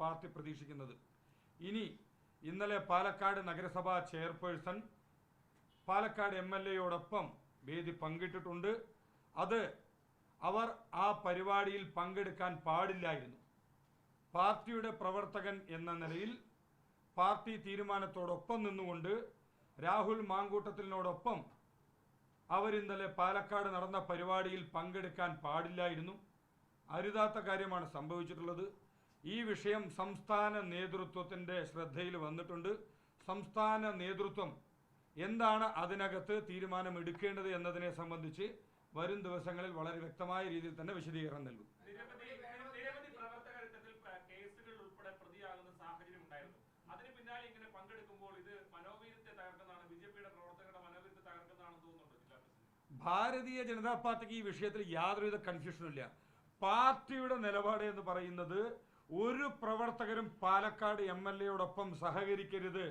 Party പ്രതീക്ഷിക്കുന്നത്. ഇനി ഇന്നലെ പാലക്കാട് നഗരസഭാ ചെയർപേഴ്സൺ പാലക്കാട് എം എൽ എയോടൊപ്പം വേദി പങ്കിട്ടിട്ടുണ്ട്. അത് അവർ ആ പരിപാടിയിൽ പങ്കെടുക്കാൻ പാടില്ലായിരുന്നു. പാർട്ടിയുടെ പ്രവർത്തകൻ എന്ന നിലയിൽ പാർട്ടി തീരുമാനത്തോടൊപ്പം നിന്നുകൊണ്ട് രാഹുൽ മാങ്കൂട്ടത്തിനോടൊപ്പം അവരിന്നലെ പാലക്കാട് നടന്ന പരിപാടിയിൽ പങ്കെടുക്കാൻ പാടില്ലായിരുന്നു. അരുതാത്ത കാര്യമാണ് സംഭവിച്ചിട്ടുള്ളത്. ഈ വിഷയം സംസ്ഥാന നേതൃത്വത്തിന്റെ ശ്രദ്ധയിൽ വന്നിട്ടുണ്ട്. സംസ്ഥാന നേതൃത്വം എന്താണ് അതിനകത്ത് തീരുമാനമെടുക്കേണ്ടത് എന്നതിനെ സംബന്ധിച്ച് വരും ദിവസങ്ങളിൽ വളരെ വ്യക്തമായ രീതിയിൽ തന്നെ വിശദീകരണം നൽകും. അതിന് പിന്നാലെ ഇങ്ങനെ പങ്കെടുക്കുമ്പോൾ ഇത് മനോവീര്യത്തെ തകർക്കുന്നതാണ് ബി ജെ പിയുടെ പ്രവർത്തകരുടെ മനോവീര്യത്തെ തകർക്കുന്നതാണെന്ന് തോന്നുന്നുണ്ടോ ഭാരതീയ ജനതാ പാർട്ടിക്ക് ഈ വിഷയത്തിൽ യാതൊരുവിധ കൺഫ്യൂഷനും ഇല്ല. പാർട്ടിയുടെ നിലപാട് എന്ന് പറയുന്നത് ഒരു പ്രവർത്തകരും പാലക്കാട് എം എൽ എയോടൊപ്പം സഹകരിക്കരുത്.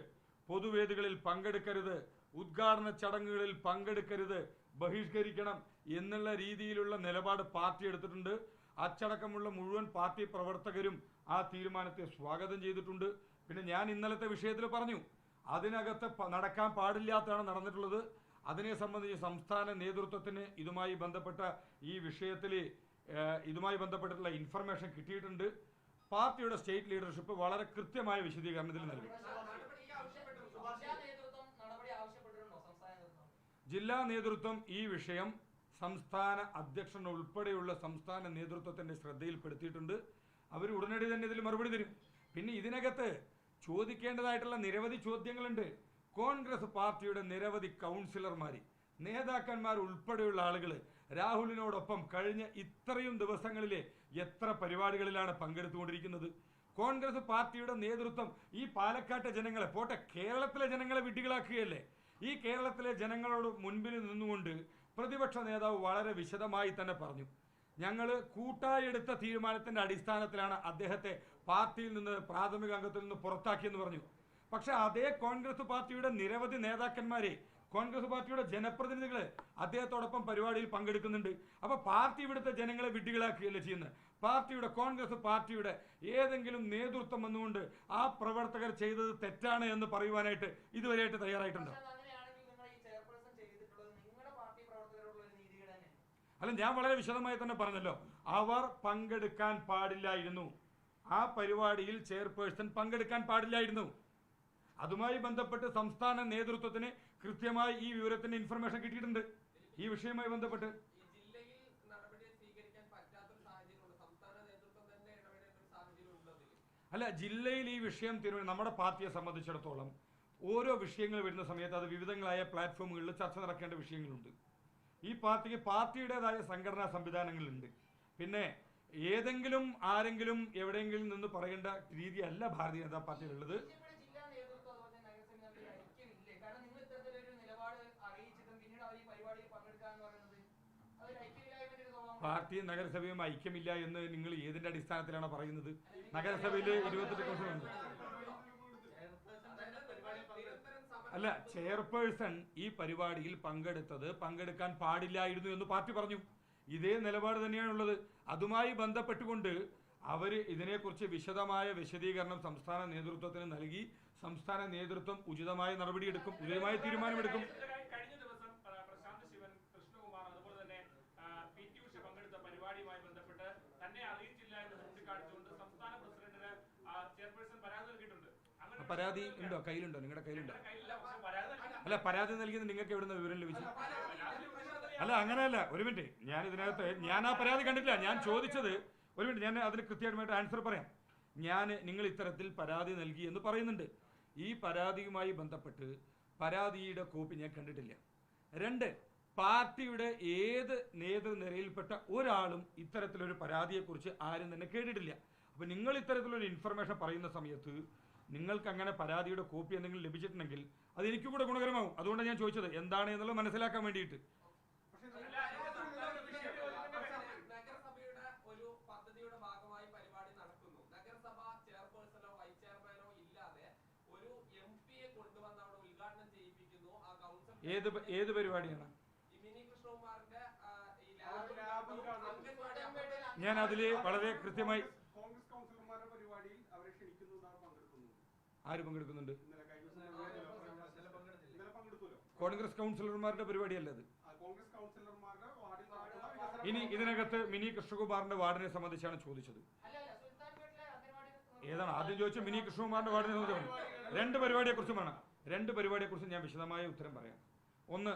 പൊതുവേദികളിൽ പങ്കെടുക്കരുത്. ഉദ്ഘാടന ചടങ്ങുകളിൽ പങ്കെടുക്കരുത്. ബഹിഷ്കരിക്കണം എന്നുള്ള രീതിയിലുള്ള നിലപാട് പാർട്ടി എടുത്തിട്ടുണ്ട്. അച്ചടക്കമുള്ള മുഴുവൻ പാർട്ടി പ്രവർത്തകരും ആ തീരുമാനത്തെ സ്വാഗതം ചെയ്തിട്ടുണ്ട്. പിന്നെ ഞാൻ ഇന്നലത്തെ വിഷയത്തിൽ പറഞ്ഞു അതിനകത്ത് നടക്കാൻ പാടില്ലാത്തതാണ് നടന്നിട്ടുള്ളത്. അതിനെ സംബന്ധിച്ച് സംസ്ഥാന നേതൃത്വത്തിന് ഇതുമായി ബന്ധപ്പെട്ട ഈ വിഷയത്തിൽ ഇതുമായി ബന്ധപ്പെട്ടിട്ടുള്ള ഇൻഫർമേഷൻ കിട്ടിയിട്ടുണ്ട്. പാർട്ടിയുടെ സ്റ്റേറ്റ് ലീഡർഷിപ്പ് വളരെ കൃത്യമായ വിശദീകരണത്തിൽ നൽകി. ജില്ലാ നേതൃത്വം ഈ വിഷയം സംസ്ഥാന അധ്യക്ഷൻ ഉൾപ്പെടെയുള്ള സംസ്ഥാന നേതൃത്വത്തിന്റെ ശ്രദ്ധയിൽപ്പെടുത്തിയിട്ടുണ്ട്. അവർ ഉടനടി തന്നെ ഇതിൽ മറുപടി തരും. പിന്നെ ഇതിനകത്ത് ചോദിക്കേണ്ടതായിട്ടുള്ള നിരവധി ചോദ്യങ്ങളുണ്ട്. കോൺഗ്രസ് പാർട്ടിയുടെ നിരവധി കൗൺസിലർമാർ നേതാക്കന്മാർ ഉൾപ്പെടെയുള്ള ആളുകൾ രാഹുലിനോടൊപ്പം കഴിഞ്ഞ ഇത്രയും ദിവസങ്ങളിലെ എത്ര പരിപാടികളിലാണ് പങ്കെടുത്തുകൊണ്ടിരിക്കുന്നത്? കോൺഗ്രസ് പാർട്ടിയുടെ നേതൃത്വം ഈ പാലക്കാട്ടെ ജനങ്ങളെ പോട്ടെ കേരളത്തിലെ ജനങ്ങളെ വിഡ്ഢികളാക്കുകയല്ലേ? ഈ കേരളത്തിലെ ജനങ്ങളോട് മുൻപിൽ നിന്നുകൊണ്ട് പ്രതിപക്ഷ നേതാവ് വളരെ വിശദമായി തന്നെ പറഞ്ഞു. ഞങ്ങൾ കൂട്ടായി എടുത്ത തീരുമാനത്തിന്റെ അടിസ്ഥാനത്തിലാണ് അദ്ദേഹത്തെ പാർട്ടിയിൽ നിന്ന് പ്രാഥമിക അംഗത്തിൽ നിന്ന് പുറത്താക്കിയെന്ന് പറഞ്ഞു. പക്ഷെ അതേ കോൺഗ്രസ് പാർട്ടിയുടെ നിരവധി നേതാക്കന്മാരെ കോൺഗ്രസ് പാർട്ടിയുടെ ജനപ്രതിനിധികൾ അദ്ദേഹത്തോടൊപ്പം പരിപാടിയിൽ പങ്കെടുക്കുന്നുണ്ട്. അപ്പൊ പാർട്ടി ഇവിടുത്തെ ജനങ്ങളെ വിഡ്ഢികളാക്കുകയല്ലേ ചെയ്യുന്നത്? പാർട്ടിയുടെ കോൺഗ്രസ് പാർട്ടിയുടെ ഏതെങ്കിലും നേതൃത്വം വന്നുകൊണ്ട് ആ പ്രവർത്തകർ ചെയ്തത് തെറ്റാണ് എന്ന് പറയുവാനായിട്ട് ഇതുവരെയായിട്ട് തയ്യാറായിട്ടുണ്ടോ? അല്ല ഞാൻ വളരെ വിശദമായി തന്നെ പറഞ്ഞല്ലോ. അവർ പങ്കെടുക്കാൻ പാടില്ലായിരുന്നു. ആ പരിപാടിയിൽ ചെയർപേഴ്സൺ പങ്കെടുക്കാൻ പാടില്ലായിരുന്നു. അതുമായി ബന്ധപ്പെട്ട് സംസ്ഥാന നേതൃത്വത്തിന് കൃത്യമായി ഈ വിവരത്തിന്റെ ഇൻഫർമേഷൻ കിട്ടിയിട്ടുണ്ട്. ഈ വിഷയവുമായി ബന്ധപ്പെട്ട്. അല്ല ജില്ലയിൽ ഈ വിഷയം തീരുമാനം നമ്മുടെ പാർട്ടിയെ സംബന്ധിച്ചിടത്തോളം ഓരോ വിഷയങ്ങൾ വരുന്ന സമയത്ത് അത് വിവിധങ്ങളായ പ്ലാറ്റ്ഫോമുകളിൽ ചർച്ച നടക്കേണ്ട വിഷയങ്ങളുണ്ട്. ഈ പാർട്ടിക്ക് പാർട്ടിയുടേതായ സംഘടനാ സംവിധാനങ്ങളുണ്ട്. പിന്നെ ഏതെങ്കിലും ആരെങ്കിലും എവിടെയെങ്കിലും നിന്ന് പറയേണ്ട രീതിയല്ല ഭാരതീയ ജനതാ പാർട്ടിയിലുള്ളത് ബിജെപിയുടെ ജില്ലാ നേതൃത്വം അതുപോലെ തന്നെ നഗരസഭ തമ്മിൽ ഐക്യമില്ലേ കാരണം നിങ്ങൾ ഇത്തരത്തിലൊരു നിലപാട് അറിയിച്ചിട്ടും പിന്നീട് അവർ ഈ പരിപാടിയിൽ പങ്കെടുക്കുക എന്ന് പറയുന്നത് അതൊരു ഐക്യമില്ലായ്മയുടെ ഒരു സ്വഭാവം പാർട്ടിയും നഗരസഭയും ഐക്യമില്ല എന്ന് നിങ്ങൾ ഏതിന്റെ അടിസ്ഥാനത്തിലാണ് പറയുന്നത്? നഗരസഭയിൽ ഇരുപത്തെട്ട് നിരന്തരം അല്ല ചെയർപേഴ്സൺ ഈ പരിപാടിയിൽ പങ്കെടുത്തത് പങ്കെടുക്കാൻ പാടില്ലായിരുന്നു എന്ന് പാർട്ടി പറഞ്ഞു. ഇതേ നിലപാട് തന്നെയാണുള്ളത്. അതുമായി ബന്ധപ്പെട്ടുകൊണ്ട് അവർ ഇതിനെക്കുറിച്ച് വിശദമായ വിശദീകരണം സംസ്ഥാന നേതൃത്വത്തിന് നൽകി. സംസ്ഥാന നേതൃത്വം ഉചിതമായ നടപടിയെടുക്കും ഉചിതമായ തീരുമാനമെടുക്കും കഴിഞ്ഞ- കഴിഞ്ഞ ദിവസം പ്ര- പ്രശാന്ത് ശിവൻ കൃഷ്ണകുമാർ അതുപോലെ തന്നെ ആ, പി ടി ഉഷ പങ്കെടുത്ത പരിപാടിയുമായി ബന്ധപ്പെട്ട് തന്നെ അറിയിച്ചില്ല എന്ന് ചൂണ്ടിക്കാണിച്ചുകൊണ്ട് സംസ്ഥാന പ്രസിഡന്റിന് ആ, ചെയർപേഴ്സൺ പരാതി നൽകിയിട്ടുണ്ട് അങ്ങനെ ഒരു പരാതി ഉണ്ടോ? കയ്യിലുണ്ടോ? നിങ്ങളുടെ കയ്യിലുണ്ടോ. അല്ല പരാതി നൽകിയത് നിങ്ങൾക്ക് എവിടുന്ന വിവരം ലഭിച്ചു അല്ല അങ്ങനെയല്ല. ഒരു മിനിറ്റ്. ഞാൻ ഇതിനകത്ത് ഞാൻ ആ പരാതി കണ്ടിട്ടില്ല. ഞാൻ ചോദിച്ചത് ഒരു മിനിറ്റ്. ഞാൻ അതിന് കൃത്യമായിട്ട് ആൻസർ പറയാം. ഞാൻ നിങ്ങൾ ഇത്തരത്തിൽ പരാതി നൽകി എന്ന് പറയുന്നുണ്ട്. ഈ പരാതിയുമായി ബന്ധപ്പെട്ട് പരാതിയുടെ കോപ്പി ഞാൻ കണ്ടിട്ടില്ല. രണ്ട് പാർട്ടിയുടെ ഏത് നേതൃനിരയിൽപ്പെട്ട ഒരാളും ഇത്തരത്തിലൊരു പരാതിയെക്കുറിച്ച് ആരും തന്നെ കേട്ടിട്ടില്ല. അപ്പോൾ നിങ്ങൾ ഇത്തരത്തിലൊരു ഇൻഫർമേഷൻ പറയുന്ന സമയത്ത് നിങ്ങൾക്ക് അങ്ങനെ പരാതിയുടെ കോപ്പി എന്തെങ്കിലും ലഭിച്ചിട്ടുണ്ടെങ്കിൽ അത് എനിക്കും കൂടെ ഗുണകരമാവും. അതുകൊണ്ടാണ് ഞാൻ ചോദിച്ചത് എന്താണ് എന്നുള്ളത് മനസ്സിലാക്കാൻ വേണ്ടിയിട്ട്. നഗരസഭയുടെ ഒരു പദ്ധതിയുടെ ഭാഗമായി പരിപാടി നടക്കുന്നു. നഗരസഭ ചെയർപേഴ്സണോ വൈസ് ചെയർമാനോ ഇല്ലാതെ ഒരു എം പിയെ കൊണ്ടുവന്ന് അവിടെ ഉദ്ഘാടനം ചെയ്യിപ്പിക്കുന്നു ആ കൗൺസിൽ ഏത് ഏത് പരിപാടിയാണ്? ഞാൻ അതിൽ വളരെ കൃത്യമായി കോൺഗ്രസ് കൗൺസിലർമാരുടെ പരിപാടിയിൽ അവരെ ക്ഷണിച്ചു ആര് പങ്കെടുക്കുന്നുണ്ട്? ഇന്നലെ കഴിഞ്ഞ ദിവസം ഇന്നലെ ഇന്നലെ പങ്കെടുത്തല്ലോ കോൺഗ്രസ് കൗൺസിലർമാരുടെ പരിപാടിയല്ല അത്? ഇനി ഇതിനകത്ത് മിനി കൃഷ്ണകുമാറിന്റെ വാർഡിനെ സംബന്ധിച്ചാണ് ചോദിച്ചത്. ഏതാണ്? ആദ്യം ചോദിച്ച മിനി കൃഷ്ണകുമാറിന്റെ വാർഡിനെ സംബന്ധിച്ചാണ് രണ്ട് പരിപാടിയെ കുറിച്ചും വേണം. രണ്ട് പരിപാടിയെ കുറിച്ചും ഞാൻ വിശദമായ ഉത്തരം പറയാം. ഒന്ന്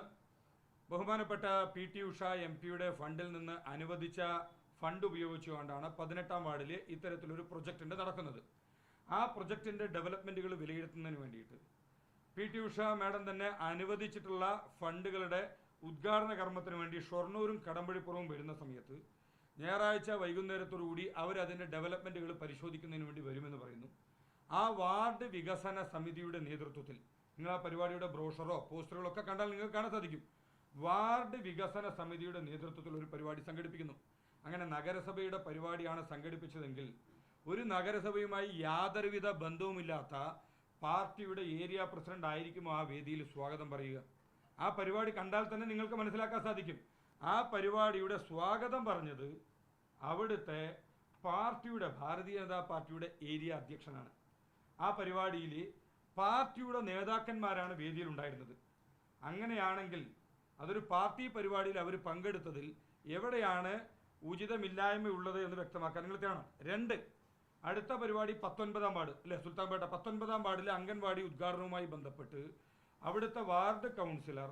ബഹുമാനപ്പെട്ട പി ടി ഉഷ എം പിയുടെ ഫണ്ടിൽ നിന്ന് അനുവദിച്ച ഫണ്ട് ഉപയോഗിച്ചുകൊണ്ടാണ് പതിനെട്ടാം വാർഡിൽ ഇത്തരത്തിലൊരു പ്രൊജക്ടിന്റെ നടക്കുന്നത്. ആ പ്രൊജക്റ്റിന്റെ ഡെവലപ്മെന്റുകൾ വിലയിരുത്തുന്നതിന് വേണ്ടിയിട്ട്. പി. ടി. ഉഷ മാഡം തന്നെ അനുവദിച്ചിട്ടുള്ള ഫണ്ടുകളുടെ ഉദ്ഘാടന കർമ്മത്തിന് വേണ്ടി ഷൊർണൂരും കടമ്പഴിപ്പുറവും വരുന്ന സമയത്ത് ഞായറാഴ്ച വൈകുന്നേരത്തോടുകൂടി അവർ അതിന്റെ ഡെവലപ്മെന്റുകൾ പരിശോധിക്കുന്നതിന് വേണ്ടി വരുമെന്ന് പറയുന്നു. ആ വാർഡ് വികസന സമിതിയുടെ നേതൃത്വത്തിൽ നിങ്ങൾ ആ പരിപാടിയുടെ ബ്രോഷറോ പോസ്റ്ററുകളോ ഒക്കെ കണ്ടാൽ നിങ്ങൾക്ക് കാണാൻ സാധിക്കും. വാർഡ് വികസന സമിതിയുടെ നേതൃത്വത്തിൽ ഒരു പരിപാടി സംഘടിപ്പിക്കുന്നു. അങ്ങനെ നഗരസഭയുടെ പരിപാടിയാണ് സംഘടിപ്പിച്ചതെങ്കിൽ ഒരു നഗരസഭയുമായി യാതൊരുവിധ ബന്ധവുമില്ലാത്ത പാർട്ടിയുടെ ഏരിയ പ്രസിഡന്റ് ആയിരിക്കും ആ വേദിയിൽ സ്വാഗതം പറയുക. ആ പരിപാടി കണ്ടാൽ തന്നെ നിങ്ങൾക്ക് മനസ്സിലാക്കാൻ സാധിക്കും. ആ പരിപാടിയുടെ സ്വാഗതം പറഞ്ഞത് അവിടുത്തെ പാർട്ടിയുടെ ഭാരതീയ ജനതാ പാർട്ടിയുടെ ഏരിയ അധ്യക്ഷനാണ്. ആ പരിപാടിയിൽ പാർട്ടിയുടെ നേതാക്കന്മാരാണ് വേദിയിൽ ഉണ്ടായിരുന്നത്. അങ്ങനെയാണെങ്കിൽ അതൊരു പാർട്ടി പരിപാടിയിൽ അവർ പങ്കെടുത്തതിൽ എവിടെയാണ് ഉചിതമില്ലായ്മ ഉള്ളത് എന്ന് വ്യക്തമാക്കാൻ നിങ്ങൾ കാണാം രണ്ട് അടുത്ത പരിപാടി പത്തൊൻപതാം വാർഡ് അല്ലെ? സുൽത്താൻപേട്ട പത്തൊൻപതാം വാർഡിലെ അംഗൻവാടി ഉദ്ഘാടനവുമായി ബന്ധപ്പെട്ട് അവിടുത്തെ വാർഡ് കൗൺസിലർ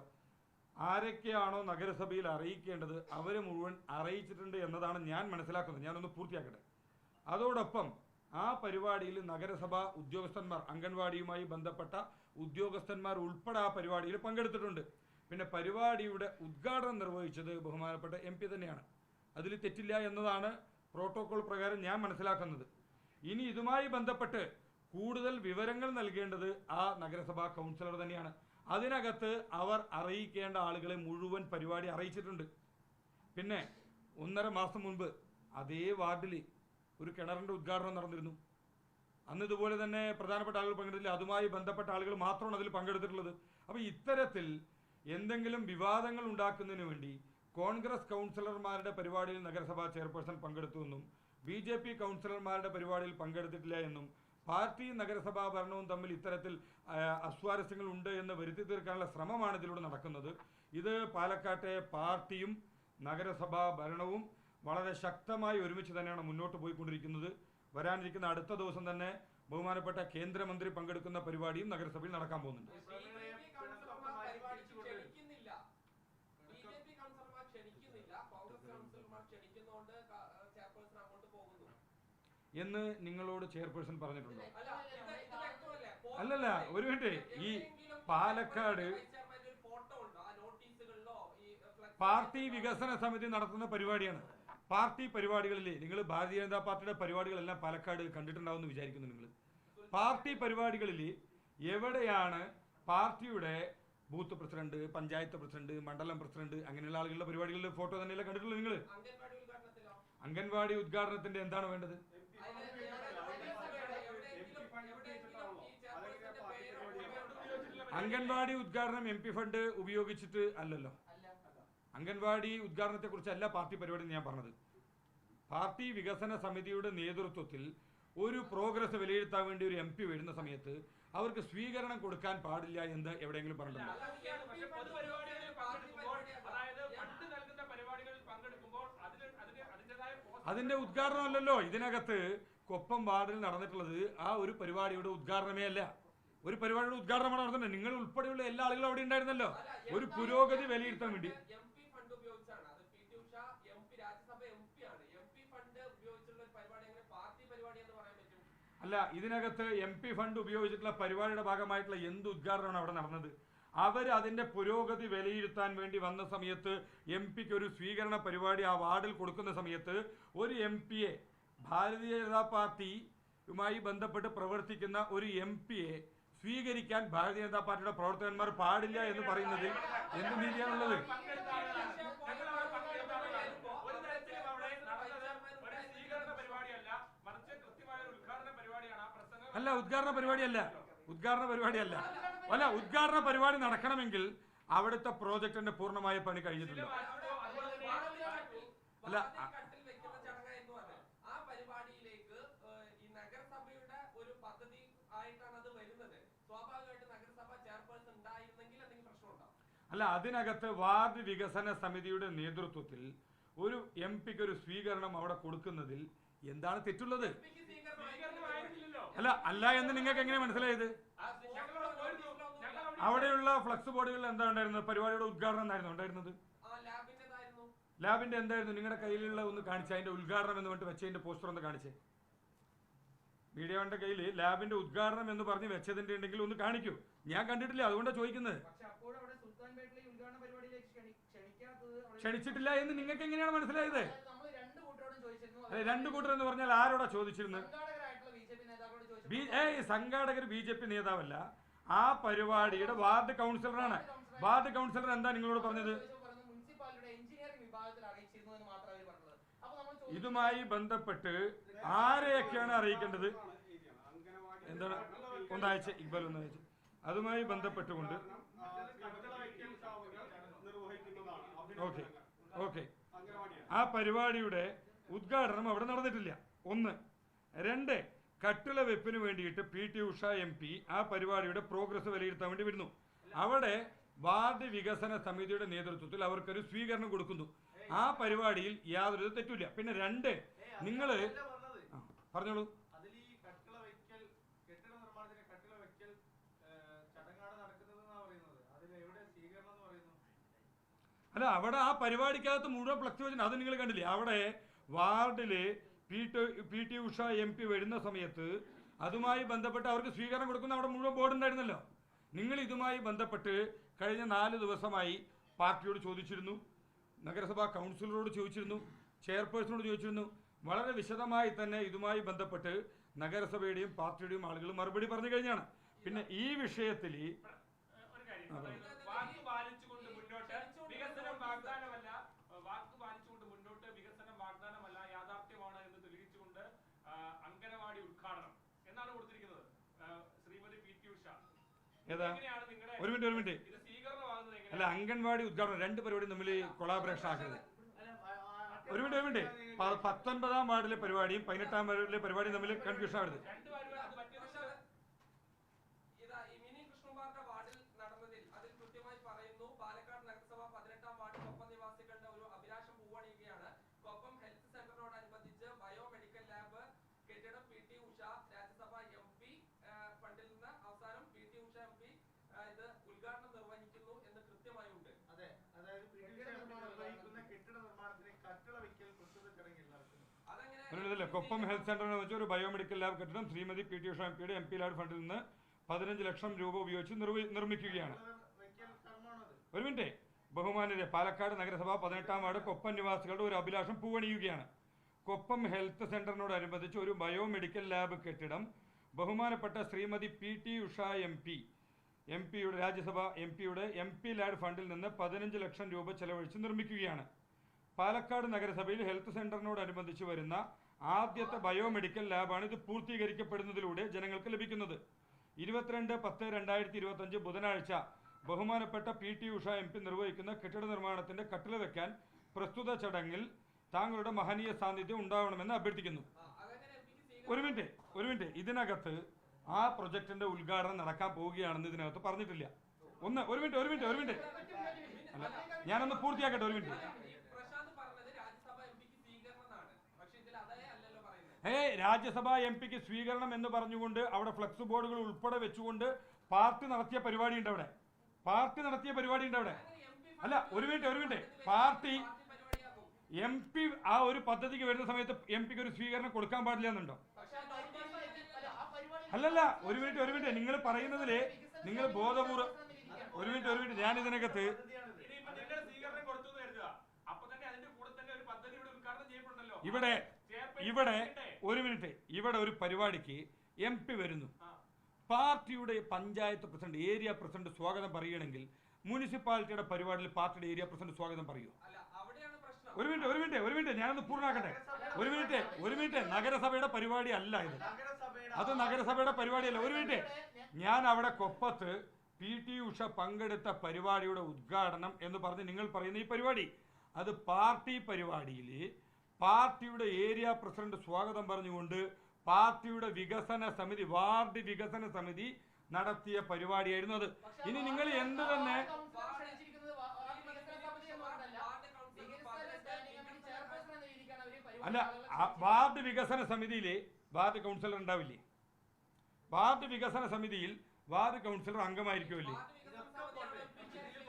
ആരൊക്കെയാണോ നഗരസഭയിൽ അറിയിക്കേണ്ടത് അവരെ മുഴുവൻ അറിയിച്ചിട്ടുണ്ട് എന്നതാണ് ഞാൻ മനസ്സിലാക്കുന്നത്. ഞാനൊന്ന് പൂർത്തിയാക്കട്ടെ. അതോടൊപ്പം ആ പരിപാടിയിൽ നഗരസഭാ ഉദ്യോഗസ്ഥന്മാർ അംഗൻവാടിയുമായി ബന്ധപ്പെട്ട ഉദ്യോഗസ്ഥന്മാർ ഉൾപ്പെടെ ആ പരിപാടിയിൽ പങ്കെടുത്തിട്ടുണ്ട്. പിന്നെ പരിപാടിയുടെ ഉദ്ഘാടനം നിർവഹിച്ചത് ബഹുമാനപ്പെട്ട എം തന്നെയാണ്. അതിൽ തെറ്റില്ല എന്നതാണ് പ്രോട്ടോകോൾ പ്രകാരം ഞാൻ മനസ്സിലാക്കുന്നത്. ഇനി ഇതുമായി ബന്ധപ്പെട്ട് കൂടുതൽ വിവരങ്ങൾ നൽകേണ്ടത് ആ നഗരസഭാ കൗൺസിലർ തന്നെയാണ്. അതിനകത്ത് അവർ അറിയിക്കേണ്ട ആളുകളെ മുഴുവൻ പരിപാടി അറിയിച്ചിട്ടുണ്ട്. പിന്നെ ഒന്നര മാസം മുൻപ് അതേ വാർഡിൽ ഒരു കിണറിന്റെ ഉദ്ഘാടനം നടന്നിരുന്നു. അന്ന് ഇതുപോലെ തന്നെ പ്രധാനപ്പെട്ട ആളുകൾ പങ്കെടുത്തില്ല. അതുമായി ബന്ധപ്പെട്ട ആളുകൾ മാത്രമാണ് അതിൽ പങ്കെടുത്തിട്ടുള്ളത്. അപ്പോൾ ഇത്തരത്തിൽ എന്തെങ്കിലും വിവാദങ്ങൾ ഉണ്ടാക്കുന്നതിന് വേണ്ടി കോൺഗ്രസ് കൗൺസിലർമാരുടെ പരിപാടിയിൽ നഗരസഭാ ചെയർപേഴ്സൺ പങ്കെടുത്തുവെന്നും ബി ജെ പി കൗൺസിലർമാരുടെ പരിപാടിയിൽ പങ്കെടുത്തിട്ടില്ല എന്നും പാർട്ടി നഗരസഭാ ഭരണവും തമ്മിൽ ഇത്തരത്തിൽ അസ്വാരസ്യങ്ങൾ ഉണ്ട് എന്ന് വരുത്തി തീർക്കാനുള്ള ശ്രമമാണ് ഇതിലൂടെ നടക്കുന്നത്. ഇത് പാലക്കാട്ടെ പാർട്ടിയും നഗരസഭാ ഭരണവും വളരെ ശക്തമായി ഒരുമിച്ച് തന്നെയാണ് മുന്നോട്ട് പോയിക്കൊണ്ടിരിക്കുന്നത്. വരാനിരിക്കുന്ന അടുത്ത ദിവസം തന്നെ ബഹുമാനപ്പെട്ട കേന്ദ്രമന്ത്രി പങ്കെടുക്കുന്ന പരിപാടിയും നഗരസഭയിൽ നടക്കാൻ പോകുന്നുണ്ട് ബിജെപി കൗൺസിലർമാർ പരിപാടിക്ക് ക്ഷണിക്കുന്നില്ല ബിജെപി കൗൺസിലർമാർ ക്ഷണിക്കുന്നില്ല കോൺഗ്രസ് കൗൺസിലർമാർ ക്ഷണിക്കുന്നതുകൊണ്ട് ചെയർപേഴ്സൺ അങ്ങോട്ട് പോകുന്നു എന്ന് നിങ്ങളോട് ചെയർപേഴ്സൺ പറഞ്ഞിട്ടുണ്ടോ? അല്ലല്ല ഒരു മിനിറ്റ്. ഈ പാലക്കാട് പാർട്ടി വികസന സമിതി നടത്തുന്ന പരിപാടിയാണ്. പാർട്ടി പരിപാടികളിൽ നിങ്ങൾ ഭാരതീയ ജനതാ പാർട്ടിയുടെ പരിപാടികളെല്ലാം പാലക്കാട് കണ്ടിട്ടുണ്ടാവുമെന്ന് വിചാരിക്കുന്നു നിങ്ങൾ. പാർട്ടി പരിപാടികളിൽ എവിടെയാണ് പാർട്ടിയുടെ ബൂത്ത് പ്രസിഡന്റ് പഞ്ചായത്ത് പ്രസിഡന്റ് മണ്ഡലം പ്രസിഡന്റ് അങ്ങനെയുള്ള ആളുകളുടെ പരിപാടികളിൽ ഫോട്ടോ തന്നെയല്ലേ കണ്ടിട്ടുള്ളൂ നിങ്ങൾ? അംഗൻവാടി ഉദ്ഘാടനത്തിന്റെ എന്താണ് വേണ്ടത് അതിന് എവിടെയെങ്കിലും എവിടെയെങ്കിലും ഈ ചെയർപേഴ്സന്റെ പേര് അംഗൻവാടി ഉദ്ഘാടനം എം പി ഫണ്ട് ഉപയോഗിച്ചിട്ട് അല്ലല്ലോ. അല്ല അംഗൻവാടി ഉദ്ഘാടനത്തെ കുറിച്ചല്ല പാർട്ടി പരിപാടി ഞാൻ പറഞ്ഞത്. പാർട്ടി വികസന സമിതിയുടെ നേതൃത്വത്തിൽ ഒരു പ്രോഗ്രസ് വിലയിരുത്താൻ വേണ്ടി ഒരു എം പി വരുന്ന സമയത്ത് അവർക്ക് സ്വീകരണം കൊടുക്കാൻ പാടില്ല എന്ന് എവിടെയെങ്കിലും പറഞ്ഞിട്ടുണ്ടോ? അതിന്റെ ഉദ്ഘാടനം അല്ലല്ലോ. ഇതിനകത്ത് കൊപ്പം വാർഡിൽ നടന്നിട്ടുള്ളത് ആ ഒരു പരിപാടിയുടെ ഉദ്ഘാടനമേ അല്ല. ഒരു പരിപാടിയുടെ ഉദ്ഘാടനമാണ് നടത്തുന്നത് നിങ്ങൾ ഉൾപ്പെടെയുള്ള എല്ലാ ആളുകളും അവിടെ ഉണ്ടായിരുന്നല്ലോ. ഒരു പുരോഗതി വിലയിരുത്താൻ വേണ്ടി. അല്ല ഇതിനകത്ത് എം പി ഫണ്ട് ഉപയോഗിച്ചിട്ടുള്ള പരിപാടിയുടെ ഭാഗമായിട്ടുള്ള എന്ത് ഉദ്ഘാടനമാണ് അവിടെ നടന്നത്? അവർ അതിന്റെ പുരോഗതി വിലയിരുത്താൻ വേണ്ടി വന്ന സമയത്ത് എം പിക്ക് ഒരു സ്വീകരണ പരിപാടി ആ വാർഡിൽ കൊടുക്കുന്ന സമയത്ത് ഒരു എം പിയെ ഭാരതീയ ജനതാ പാർട്ടിയുമായി ബന്ധപ്പെട്ട് പ്രവർത്തിക്കുന്ന ഒരു എം പിയെ സ്വീകരിക്കാൻ ഭാരതീയ ജനതാ പാർട്ടിയുടെ പ്രവർത്തകന്മാർ പാടില്ല എന്ന് പറയുന്നതിൽ എന്ത് നീതിയാണുള്ളത്? അല്ല ഉദ്ഘാടന പരിപാടിയല്ല. ഉദ്ഘാടന പരിപാടിയല്ല. അല്ല ഉദ്ഘാടന പരിപാടി നടക്കണമെങ്കിൽ അവിടുത്തെ പ്രോജക്റ്റിന്റെ പൂർണമായ പണി കഴിഞ്ഞിട്ടുണ്ട് അല്ല, പദ്ധതി ആയിട്ടാണ് അത് വരുന്നത്. അല്ല അതിനകത്ത് വാർഡ് വികസന സമിതിയുടെ നേതൃത്വത്തിൽ ഒരു എം പിക്ക് ഒരു സ്വീകരണം അവിടെ കൊടുക്കുന്നതിൽ എന്താണ് തെറ്റുള്ളത്? അല്ല അല്ല എന്ന് നിങ്ങൾക്ക് എങ്ങനെ മനസ്സിലായത്? അവിടെയുള്ള ഫ്ലക്സ് ബോർഡുകളിൽ എന്താ ഉണ്ടായിരുന്നത്? പരിപാടിയുടെ ഉദ്ഘാടനം എന്നായിരുന്നു ഉണ്ടായിരുന്നത്? ലാബിന്റെ എന്തായിരുന്നു? നിങ്ങളുടെ കയ്യിലുള്ള ഒന്ന് കാണിച്ചേ അതിന്റെ ഉദ്ഘാടനം എന്ന് പറഞ്ഞിട്ട് വെച്ചതിന്റെ പോസ്റ്റർ ഒന്ന് കാണിച്ചേ. മീഡിയയുടെ കയ്യിൽ ലാബിന്റെ ഉദ്ഘാടനം എന്ന് പറഞ്ഞ് വെച്ചതിന്റെ ഉണ്ടെങ്കിൽ ഒന്ന് കാണിക്കൂ. ഞാൻ കണ്ടിട്ടില്ല അതുകൊണ്ടാണ് ചോദിക്കുന്നത്. ക്ഷണിച്ചിട്ടില്ല എന്ന് നിങ്ങൾക്ക് എങ്ങനെയാണ് മനസ്സിലായത്? രണ്ട് അല്ലെ കൂട്ടർ എന്ന് പറഞ്ഞാൽ ആരോടാ ചോദിച്ചിരുന്നത് ഏയ് സംഘാടകർ ബി ജെ പി നേതാവല്ല. ആ പരിപാടിയുടെ വാർഡ് കൗൺസിലറാണ്. വാർഡ് കൗൺസിലർ എന്താ നിങ്ങളോട് പറഞ്ഞത്? ഇതുമായി ബന്ധപ്പെട്ട് ആരെയൊക്കെയാണ് അറിയിക്കേണ്ടത്? എന്താണ്? ഒന്നയച്ച ഇക്ബാൽ ഒന്നയച്ച് അതുമായി ബന്ധപ്പെട്ടുകൊണ്ട് ഓക്കെ ഓക്കെ. ആ പരിപാടിയുടെ ഉദ്ഘാടനം അവിടെ നടന്നിട്ടില്ല. ഒന്ന്. രണ്ട് കട്ടിള വെപ്പിന് വേണ്ടിയിട്ട് P T Usha M P ആ പരിപാടിയുടെ പ്രോഗ്രസ് വിലയിരുത്താൻ വേണ്ടി വരുന്നു. അവിടെ വാർഡ് വികസന സമിതിയുടെ നേതൃത്വത്തിൽ അവർക്കൊരു സ്വീകരണം കൊടുക്കുന്നു. ആ പരിപാടിയിൽ യാതൊരു തെറ്റില്ല പിന്നെ രണ്ട് നിങ്ങൾ ആ, പറഞ്ഞോളൂ. അതിൽ ഈ കട്ടിള വയ്ക്കൽ കെട്ടിട നിർമ്മാണത്തിന്റെ കട്ടിള വയ്ക്കൽ ഏഹ്, ചടങ്ങാണ് പറയുന്നത്. അതിൽ എവിടെ സ്വീകരണം എന്ന് പറയുന്നു? അല്ല അവിടെ ആ പരിപാടിക്കകത്ത് മുഴുവൻ ഫ്ലക്സ് വെച്ചിട്ടുണ്ട് അത് നിങ്ങൾ കണ്ടില്ലേ? അവിടെ വാർഡിൽ P T P T Usha M P വരുന്ന സമയത്ത് അതുമായി ബന്ധപ്പെട്ട് അവർക്ക് സ്വീകരണം കൊടുക്കുന്ന അവിടെ മുഴുവൻ ബോർഡ് ഉണ്ടായിരുന്നല്ലോ. നിങ്ങൾ ഇതുമായി ബന്ധപ്പെട്ട് കഴിഞ്ഞ നാല് ദിവസമായി പാർട്ടിയോട് ചോദിച്ചിരുന്നു. നഗരസഭാ കൗൺസിലറോട് ചോദിച്ചിരുന്നു. ചെയർപേഴ്സണോട് ചോദിച്ചിരുന്നു. വളരെ വിശദമായി തന്നെ ഇതുമായി ബന്ധപ്പെട്ട് നഗരസഭയുടെയും പാർട്ടിയുടെയും ആളുകൾ മറുപടി പറഞ്ഞു കഴിഞ്ഞാണ്. പിന്നെ ഈ വിഷയത്തിൽ വാക്ക് പാലിച്ചുകൊണ്ട് മുന്നോട്ട് വികസനം വാഗ്ദാനമല്ല. വാക്ക് പാലിച്ചുകൊണ്ട് മുന്നോട്ട് വികസനം വാഗ്ദാനമല്ല യാഥാർത്ഥ്യമാണ് എന്ന് തെളിയിച്ചുകൊണ്ട് ഉദ്ഘാടനം എന്നാണ് കൊടുത്തിരിക്കുന്നത്. Shrimathi P T Usha. ഏതാ? എങ്ങനെയാണ് നിങ്ങളുടെ ഒരു മിനിറ്റ് ഒരു മിനിറ്റ്. അല്ല അംഗൻവാടി ഉദ്ഘാടനം രണ്ട് പരിപാടിയും തമ്മിൽ കൊളാബറേഷൻ ആക്കരുത്. ഒരു മിനിറ്റ് ഒരു മിനിറ്റ്. പത്തൊൻപതാം വാർഡിലെ പരിപാടിയും പതിനെട്ടാം വാർഡിലെ പരിപാടിയും തമ്മിൽ കൺഫ്യൂഷൻ ആവരുത് രണ്ട് പരിപാടി അത് മറ്റേ പക്ഷേ ഇതാ ഈ മിനി കൃഷ്ണകുമാറിന്റെ വാർഡിൽ നടന്നതിൽ അതിൽ കൃത്യമായി പറയുന്നു പാലക്കാട് നഗരസഭ പതിനെട്ടാം വാർഡ് കൊപ്പം നിവാസികളുടെ ഒരു അഭിലാഷം പൂവണിയുകയാണ് കൊപ്പം ഹെൽത്ത് സെന്ററിനോടനുബന്ധിച്ച് ബയോ മെഡിക്കൽ ലാബ് കെട്ടിടം P T Usha Rajya Sabha M P ഫണ്ടിൽ നിന്ന് അവസാനം P T Usha M P ഇത് ഉദ്ഘാടനം നിർവഹിക്കുന്നു എന്ന് കൃത്യമായി ഉണ്ട് അതെ അതായത് ബ്രിട്ടീഷ് നിർവഹിക്കുന്ന കെട്ടിട നിർമ്മാണത്തിന് കട്ടിള വയ്ക്കൽ പ്രസ്തുത ചടങ്ങിൽ നടക്കുന്നു അതെങ്ങനെ ഒരു മിനിറ്റ് കൊപ്പം ഹെൽത്ത് സെന്ററിനെ വെച്ച് ഒരു ബയോമെഡിക്കൽ ലാബ് കെട്ടിടം Shrimathi P T Usha M പിയുടെ എം പി ലാഡ് ഫണ്ടിൽ നിന്ന് പതിനഞ്ച് ലക്ഷം രൂപ ഉപയോഗിച്ച് നിർമ്മിക്കുകയാണ്. ഒരു മിനിറ്റ്. ബഹുമാനരെ പാലക്കാട് നഗരസഭ പതിനെട്ടാം വാർഡ് കൊപ്പം നിവാസികളുടെ ഒരു അഭിലാഷം പൂവണിയുകയാണ്. കൊപ്പം ഹെൽത്ത് സെന്ററിനോടനുബന്ധിച്ച് ഒരു ബയോമെഡിക്കൽ ലാബ് കെട്ടിടം ബഹുമാനപ്പെട്ട Shrimathi P T Usha M P M പിയുടെ രാജ്യസഭ എം പിയുടെ എം പി ലാഡ് ഫണ്ടിൽ നിന്ന് പതിനഞ്ച് ലക്ഷം രൂപ ചെലവഴിച്ച് നിർമ്മിക്കുകയാണ്. പാലക്കാട് നഗരസഭയിൽ ഹെൽത്ത് സെന്ററിനോടനുബന്ധിച്ച് വരുന്ന ആദ്യത്തെ ബയോമെഡിക്കൽ ലാബാണ് ഇത് പൂർത്തീകരിക്കപ്പെടുന്നതിലൂടെ ജനങ്ങൾക്ക് ലഭിക്കുന്നത്. ഇരുപത്തിരണ്ട് പത്ത് രണ്ടായിരത്തി ഇരുപത്തഞ്ച് ബുധനാഴ്ച ബഹുമാനപ്പെട്ട P T Usha M P നിർവഹിക്കുന്ന കെട്ടിട നിർമ്മാണത്തിന്റെ കട്ടില വെക്കാൻ പ്രസ്തുത ചടങ്ങിൽ താങ്കളുടെ മഹനീയ സാന്നിധ്യം ഉണ്ടാവണമെന്ന് അഭ്യർത്ഥിക്കുന്നു. ഒരു മിനിറ്റ് ഒരു മിനിറ്റ്. ഇതിനകത്ത് ആ പ്രൊജക്ടിന്റെ ഉദ്ഘാടനം നടക്കാൻ പോവുകയാണെന്ന് ഇതിനകത്ത് പറഞ്ഞിട്ടില്ല. ഒന്ന് ഒരു മിനിറ്റ് ഒരു മിനിറ്റ് ഒരു മിനിറ്റ്. അല്ല ഞാനൊന്ന് പൂർത്തിയാക്കട്ടെ ഒരു മിനിറ്റ് ഈ പ്രശാന്ത് പറഞ്ഞത് രാജ്യസഭ എം പിക്ക് സ്വീകരണം എന്നാണ് പക്ഷെ ഇതിൽ അതേ അല്ലല്ലോ രാജ്യസഭ എം പിക്ക് സ്വീകരണം എന്ന് പറഞ്ഞുകൊണ്ട് അവിടെ ഫ്ലക്സ് ബോർഡുകൾ ഉൾപ്പെടെ വെച്ചുകൊണ്ട് പാർട്ടി നടത്തിയ പരിപാടി ഉണ്ട് അവിടെ. പാർട്ടി നടത്തിയ പരിപാടി ഉണ്ട് അവിടെ. അല്ല ഒരു മിനിറ്റ് ഒരു മിനിറ്റ്. പാർട്ടി എം പി ആ ഒരു പദ്ധതിക്ക് വരുന്ന സമയത്ത് എം പിക്ക് ഒരു സ്വീകരണം കൊടുക്കാൻ പാടില്ല എന്നുണ്ടോ? അല്ലല്ല ഒരു മിനിറ്റ് ഒരു മിനിറ്റ്. നിങ്ങൾ പറയുന്നതിൽ നിങ്ങൾ ബോധപൂർവം ഒരു മിനിറ്റ് ഒരു മിനിറ്റ്. ഞാൻ ഇതിനകത്ത് ഇവിടെ ഇവിടെ? ഒരു മിനിറ്റ്. ഇവിടെ ഒരു പരിപാടിക്ക് എം പി വരുന്നു. പാർട്ടിയുടെ പഞ്ചായത്ത് പ്രസിഡന്റ് ഏരിയ പ്രസിഡന്റ് സ്വാഗതം പറയുകയാണെങ്കിൽ മുനിസിപ്പാലിറ്റിയുടെ പരിപാടിയിൽ പാർട്ടിയുടെ ഏരിയ പ്രസിഡന്റ് സ്വാഗതം പറയൂ. ഒരു മിനിറ്റ് ഒരു മിനിറ്റ് ഒരു മിനിറ്റ്. ഞാനൊന്ന് പൂർണാക്കട്ടെ ഒരു മിനിറ്റ് ഒരു മിനിറ്റ്. നഗരസഭയുടെ പരിപാടി അല്ല ഇത്. അത് നഗരസഭയുടെ പരിപാടിയല്ല ഒരു മിനിറ്റ്. ഞാൻ അവിടെ കൊപ്പത്ത് പി ടി ഉഷ പങ്കെടുത്ത പരിപാടിയുടെ ഉദ്ഘാടനം എന്ന് പറഞ്ഞ് നിങ്ങൾ പറയുന്ന ഈ പരിപാടി. അത് പാർട്ടി പരിപാടിയിൽ പാർട്ടിയുടെ ഏരിയ പ്രസിഡന്റ് സ്വാഗതം പറഞ്ഞുകൊണ്ട് പാർട്ടിയുടെ വികസന സമിതി വാർഡ് വികസന സമിതി നടത്തിയ പരിപാടിയായിരുന്നു അത്. ഇനി നിങ്ങൾ എന്ത് തന്നെ അല്ല വാർഡ് വികസന സമിതിയിലെ വാർഡ് കൗൺസിലർ ഉണ്ടാവില്ലേ? വാർഡ് വികസന സമിതിയിൽ വാർഡ് കൗൺസിലർ അംഗമായിരിക്കുമല്ലേ?